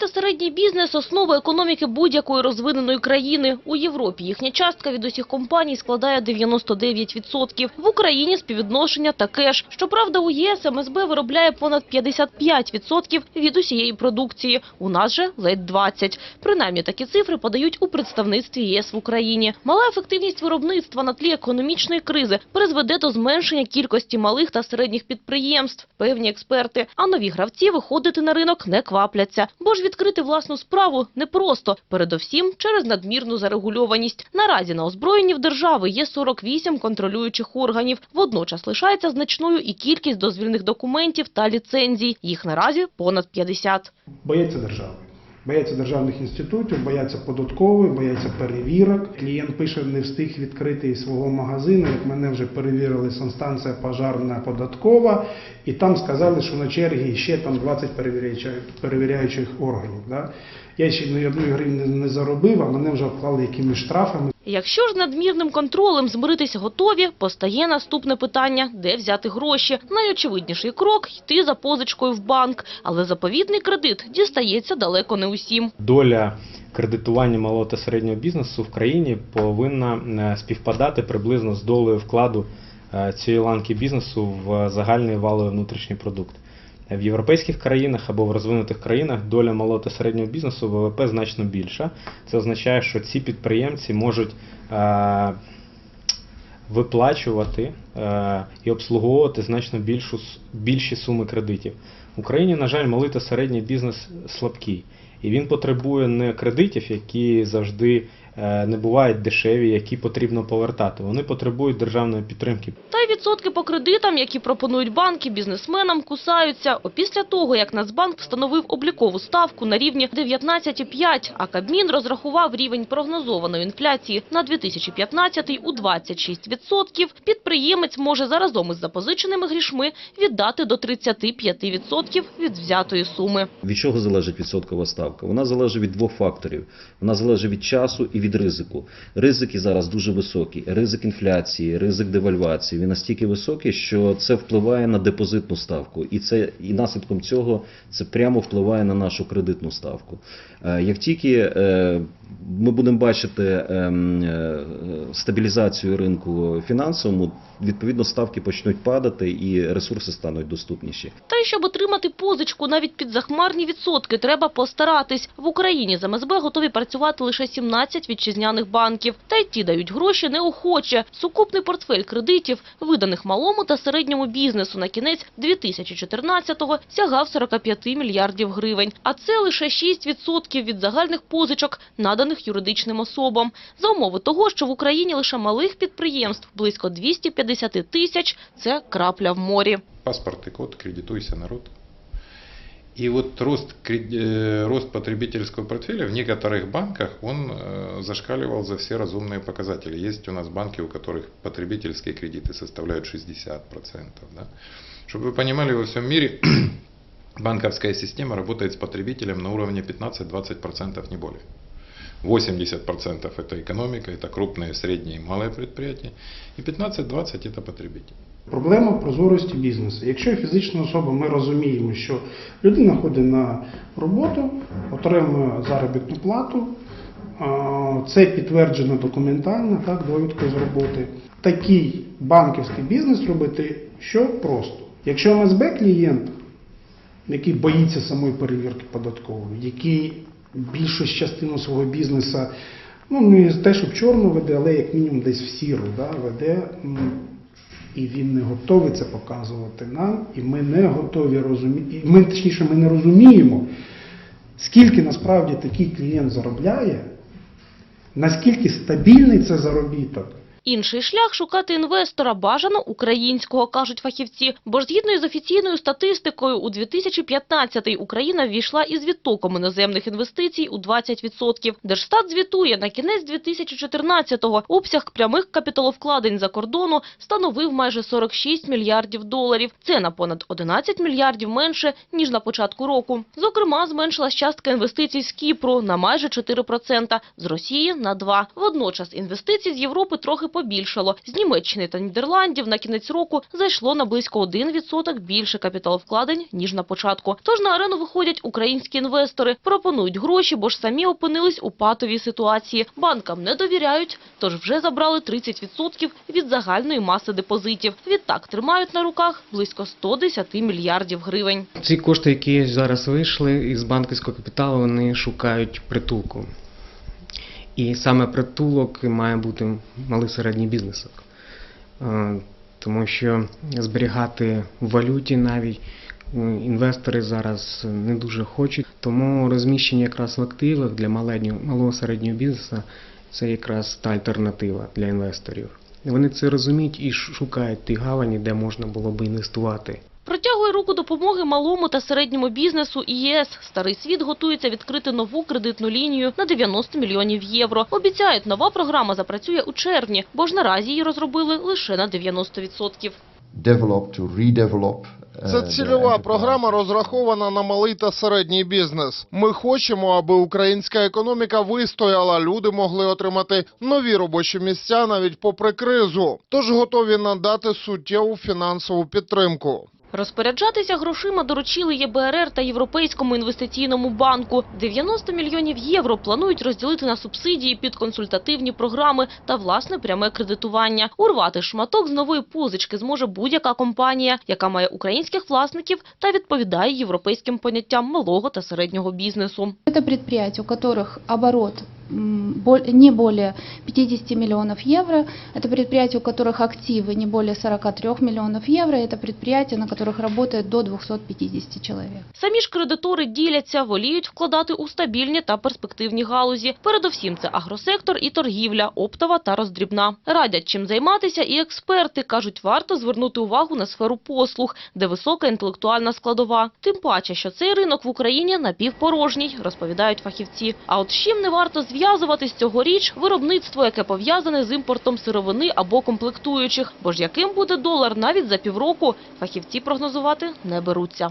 та середній бізнес – основа економіки будь-якої розвиненої країни. У Європі їхня частка від усіх компаній складає 99%. В Україні співвідношення таке ж. Щоправда, у ЄС МСБ виробляє понад 55% від усієї продукції. У нас же ледь 20%. Принаймні такі цифри подають у представництві ЄС в Україні. Мала ефективність виробництва на тлі економічної кризи призведе до зменшення кількості малих та середніх підприємств, певні експерти. А нові гравці виходити на ринок не квапляться. Бо ж відкрити власну справу непросто. Передовсім через надмірну зарегульованість. Наразі на озброєнні в держави є 48 контролюючих органів. Водночас лишається значною і кількість дозвільних документів та ліцензій. Їх наразі понад 50. Бояться держави. Бояться державних інститутів, бояться податкової, бояться перевірок. Клієнт пише, не встиг відкрити свого магазину, як мене вже перевірили санстанція пожарна податкова, і там сказали, що на чергі ще там 20 перевіряючих, перевіряючих органів. Да? Я ще ні одної гривні не заробив, а мене вже вклали якимись штрафами. Якщо ж надмірним контролем змиритися готові, постає наступне питання – де взяти гроші? Найочевидніший крок – йти за позичкою в банк. Але заповітний кредит дістається далеко не усім. доля кредитування малого та середнього бізнесу в країні повинна е, співпадати приблизно з долею вкладу е, цієї ланки бізнесу в загальний валовий внутрішній продукт. В європейських країнах або в розвинутих країнах доля малого та середнього бізнесу ВВП значно більша. Це означає, що ці підприємці можуть е, виплачувати е, і обслуговувати значно більшу, більші суми кредитів. В Україні, на жаль, малий та середній бізнес слабкий. І він потребує не кредитів, які завжди е, не бувають дешеві, які потрібно повертати. Вони потребують державної підтримки. Та й відсотки по кредитам, які пропонують банки бізнесменам, кусаються. Опісля того, як Нацбанк встановив облікову ставку на рівні 19,5, а Кабмін розрахував рівень прогнозованої інфляції на 2015 у 26%, підприємець може заразом із запозиченими грішми віддати до 35% від взятої суми. Від чого залежить відсоткова ставка? Вона залежить від двох факторів. Вона залежить від часу і від ризику. Ризики зараз дуже високі. Ризик інфляції, ризик девальвації. Він настільки високий, що це впливає на депозитну ставку. І це і наслідком цього це прямо впливає на нашу кредитну ставку. Е, Як тільки е, ми будемо бачити ем, е, стабілізацію ринку фінансовому, відповідно ставки почнуть падати і ресурси стануть доступніші. Та й щоб отримати позичку навіть під захмарні відсотки, треба постаратись. В Україні з МСБ готові працювати лише 17 вітчизняних банків. Та й ті дають гроші неохоче. Сукупний портфель кредитів, виданих малому та середньому бізнесу на кінець 2014-го сягав 45 мільярдів гривень. А це лише 6% від загальних позичок, наданих юридичним особам. За умови того, що в Україні лише малих підприємств близько 250 тисяч – це крапля в морі. паспорт и код, кредитуйся, народ. И вот рост, э, рост потребительского портфеля в некоторых банках, он э, зашкаливал за все разумные показатели. Есть у нас банки, у которых потребительские кредиты составляют 60%. Да? Чтобы вы понимали, во всем мире банковская система работает с потребителем на уровне 15-20%, не более. 80% это экономика, это крупные, средние и малые предприятия. И 15-20% это потребитель. Проблема прозорості бізнесу. Якщо фізична особа, ми розуміємо, що людина ходить на роботу, отримує заробітну плату, а, це підтверджено документально, так, довідкою з роботи. Такий банківський бізнес робити що просто. Якщо МСБ клієнт, який боїться самої перевірки податкової, який більшу частину свого бізнесу, ну не те, щоб чорно веде, але як мінімум десь в сіру да, веде. і він не готовий це показувати нам, і ми не готові розуміти, ми точніше ми не розуміємо, скільки насправді такий клієнт заробляє, наскільки стабільний це заробіток. Інший шлях – шукати інвестора, бажано українського, кажуть фахівці. Бо ж згідно із офіційною статистикою, у 2015-й Україна ввійшла із відтоком іноземних інвестицій у 20%. Держстат звітує, на кінець 2014-го обсяг прямих капіталовкладень за кордону становив майже 46 мільярдів доларів. Це на понад 11 мільярдів менше, ніж на початку року. Зокрема, зменшилась частка інвестицій з Кіпру на майже 4%, з Росії – на 2%. Водночас інвестицій з Європи трохи побільшало. З Німеччини та Нідерландів на кінець року зайшло на близько 1% більше капіталовкладень, ніж на початку. Тож на арену виходять українські інвестори, пропонують гроші, бо ж самі опинились у патовій ситуації. Банкам не довіряють, тож вже забрали 30% від загальної маси депозитів. Відтак тримають на руках близько 110 мільярдів гривень. Ці кошти, які зараз вийшли із банківського капіталу, вони шукають притулку. І саме притулок має бути малий середній бізнес. Е, Тому що зберігати в валюті навіть е, інвестори зараз не дуже хочуть. Тому розміщення якраз в активах для малого середнього бізнесу це якраз та альтернатива для інвесторів. Вони це розуміють і шукають ті гавані, де можна було би інвестувати. Протягує руку допомоги малому та середньому бізнесу і ЄС. Старий світ готується відкрити нову кредитну лінію на 90 мільйонів євро. Обіцяють, нова програма запрацює у червні, бо ж наразі її розробили лише на 90%. develop to redevelop. uh, Це цільова програма розрахована на малий та середній бізнес. Ми хочемо, аби українська економіка вистояла, люди могли отримати нові робочі місця навіть попри кризу. Тож готові надати суттєву фінансову підтримку. Розпоряджатися грошима доручили ЄБРР та Європейському інвестиційному банку. 90 мільйонів євро планують розділити на субсидії під консультативні програми та власне пряме кредитування. Урвати шматок з нової позички зможе будь-яка компанія, яка має українських власників та відповідає європейським поняттям малого та середнього бізнесу. Это предприятия, у которых оборот не более 50 миллионов евро. Это предприятия, у которых активы не более 43 миллионов евро. Это предприятия, на которых работает до 250 человек. Самі ж кредитори діляться, воліють вкладати у стабільні та перспективні галузі. Передовсім це агросектор і торгівля, оптова та роздрібна. Радять, чим займатися і експерти. Кажуть, варто звернути увагу на сферу послуг, де висока інтелектуальна складова. Тим паче, що цей ринок в Україні напівпорожній, розповідають фахівці. А от з чим не варто зв'язуватись цьогоріч – виробництво, яке пов'язане з імпортом сировини або комплектуючих. Бо ж яким буде долар навіть за півроку, фахівці прогнозувати не беруться.